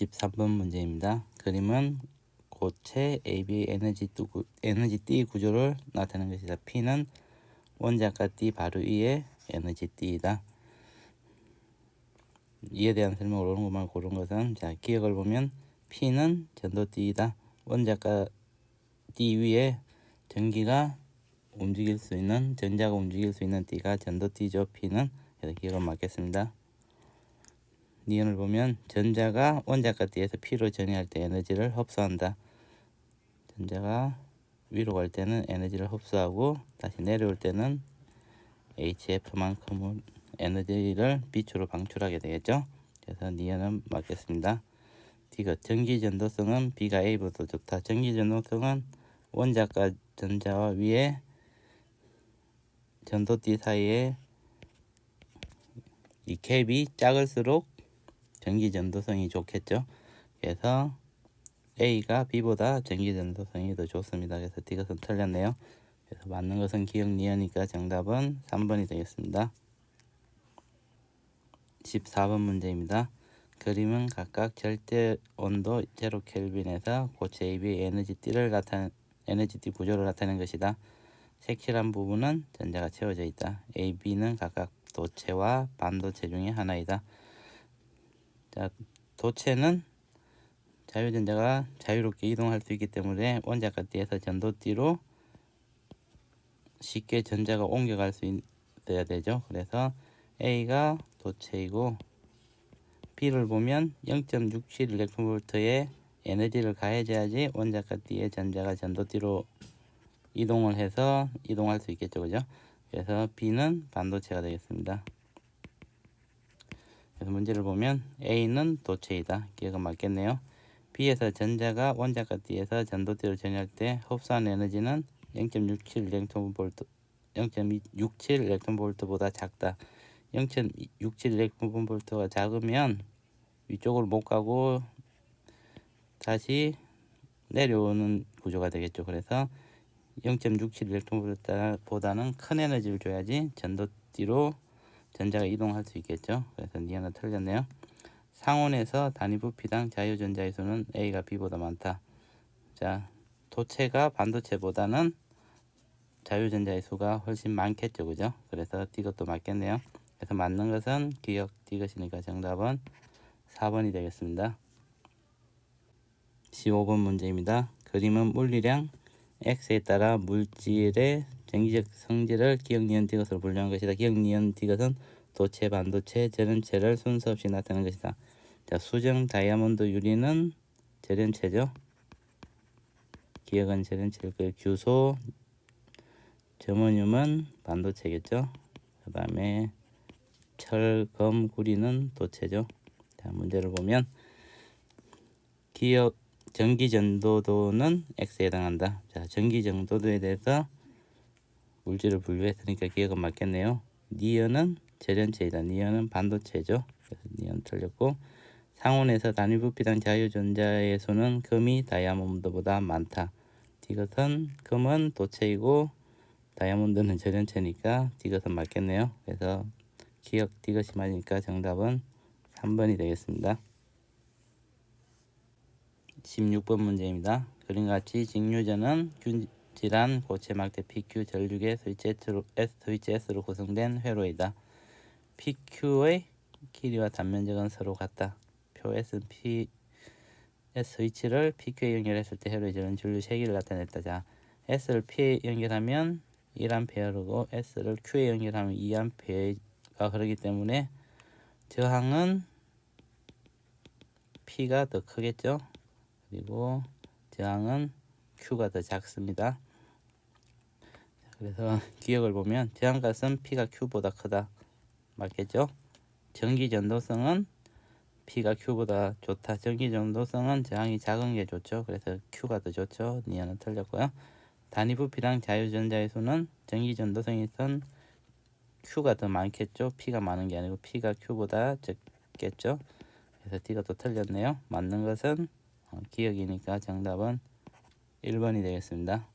13번 문제입니다. 그림은 고체 AB 에너지 뚜 구- 에너지 띠 구조를 나타내는 것이다. P는 원자가 띠 바로 위에 에너지 띠이다. 이에 대한 설명을 옳은 것만 고른 것은 자 기억을 보면 P는 전도띠이다. 원자가 띠 위에 전기가 움직일 수 있는 전자가 움직일 수 있는 띠가 전도띠죠. P는 그래서 기억을 맞겠습니다. 니은을 보면 전자가 원자가 띠에서 P로 전이할 때 에너지를 흡수한다. 전자가 위로 갈 때는 에너지를 흡수하고 다시 내려올 때는 HF만큼은 에너지를 빛으로 방출하게 되겠죠. 그래서 니은은 맞겠습니다. 디귿 전기 전도성은 B가 A보다 좋다. 전기 전도성은 원자가 전자와 위에 전도띠 사이에 이 캡이 작을수록 전기 전도성이 좋겠죠. 그래서 A가 B보다 전기 전도성이 더 좋습니다. 그래서 D것은 틀렸네요. 그래서 맞는 것은 기억 니으니까 정답은 3번이 되겠습니다. 14번 문제입니다. 그림은 각각 절대 온도 0 켈빈에서 고체 AB 에너지 띠를 나타내 에너지 띠 구조를 나타낸 것이다. 색칠한 부분은 전자가 채워져 있다. A, B는 각각 도체와 반도체 중에 하나이다. 자, 도체는 자유전자가 자유롭게 이동할 수 있기 때문에 원자가 띠에서 전도띠로 쉽게 전자가 옮겨갈 수 있어야 되죠. 그래서 A가 도체이고 B를 보면 0.67 일렉트론볼트의 에너지를 가해져야지 원자가 띠에 전자가 전도띠로 이동을 해서 이동할 수 있겠죠. 그죠? 그래서 B는 반도체가 되겠습니다. 그래서 문제를 보면 A는 도체이다. 기억은 맞겠네요. B에서 전자가 원자가 띠에서 전도띠로 전이할 때 흡수한 에너지는 0.67 일렉트론 볼트 0.67 일렉트론 볼트보다 작다. 0.67 일렉트론 볼트가 작으면 위쪽으로 못 가고 다시 내려오는 구조가 되겠죠. 그래서 0.67 일렉트론 볼트보다는 큰 에너지를 줘야지 전도띠로 전자가 이동할 수 있겠죠. 그래서 니아는 틀렸네요. 상온에서 단위 부피당 자유전자의 수는 A가 B보다 많다. 자, 도체가 반도체보다는 자유전자의 수가 훨씬 많겠죠. 그죠? 그래서 이것도 맞겠네요. 그래서 맞는 것은 기억 이것이니까 정답은 4번이 되겠습니다. 15번 문제입니다. 그림은 물리량 X에 따라 물질의 전기적 성질을 기억 니은 디귿으로 분류한 것이다. 기억 니은 디귿은 도체, 반도체, 절연체를 순서 없이 나타내는 것이다. 자, 수정 다이아몬드 유리는 절연체죠. 기억은 절연체일 거예요. 규소, 저머늄은 반도체겠죠. 그 다음에 철, 검, 구리는 도체죠. 자, 문제를 보면 기억 전기 전도도는 X에 해당한다. 자, 전기 전도도에 대해서 물질을 분류했으니까 기억은 맞겠네요. 니은은 절연체이다. 니은은 반도체죠. 그래서 니은 틀렸고 상온에서 단위 부피당 자유전자의 수는 금이 다이아몬드보다 많다. 이것은 금은 도체이고 다이아몬드는 절연체니까 이것은 맞겠네요. 그래서 기억 이것이 맞으니까 정답은 3번이 되겠습니다. 16번 문제입니다. 그림같이 직류전은 균 질한 고체 막대 PQ 전류계 스위치 S, 스위치 S로 구성된 회로이다. PQ의 길이와 단면적은 서로 같다. 표 S는 P, S 스위치를 PQ에 연결했을 때 회로에 저는 전류 세기를 나타냈다. 자, S를 P에 연결하면 1A르고 S를 Q에 연결하면 2A가 흐르기 때문에 저항은 P가 더 크겠죠. 그리고 저항은 Q가 더 작습니다. 그래서 기억을 보면 저항값은 P가 Q보다 크다. 맞겠죠? 전기 전도성은 P가 Q보다 좋다. 전기 전도성은 저항이 작은 게 좋죠. 그래서 Q가 더 좋죠. 니아는 틀렸고요. 단위 부피당 자유전자의 수는 전기 전도성이 선 Q가 더 많겠죠. P가 많은 게 아니고 P가 Q보다 적겠죠. 그래서 D가 또 틀렸네요. 맞는 것은 어, 기억이니까 정답은 1번이 되겠습니다.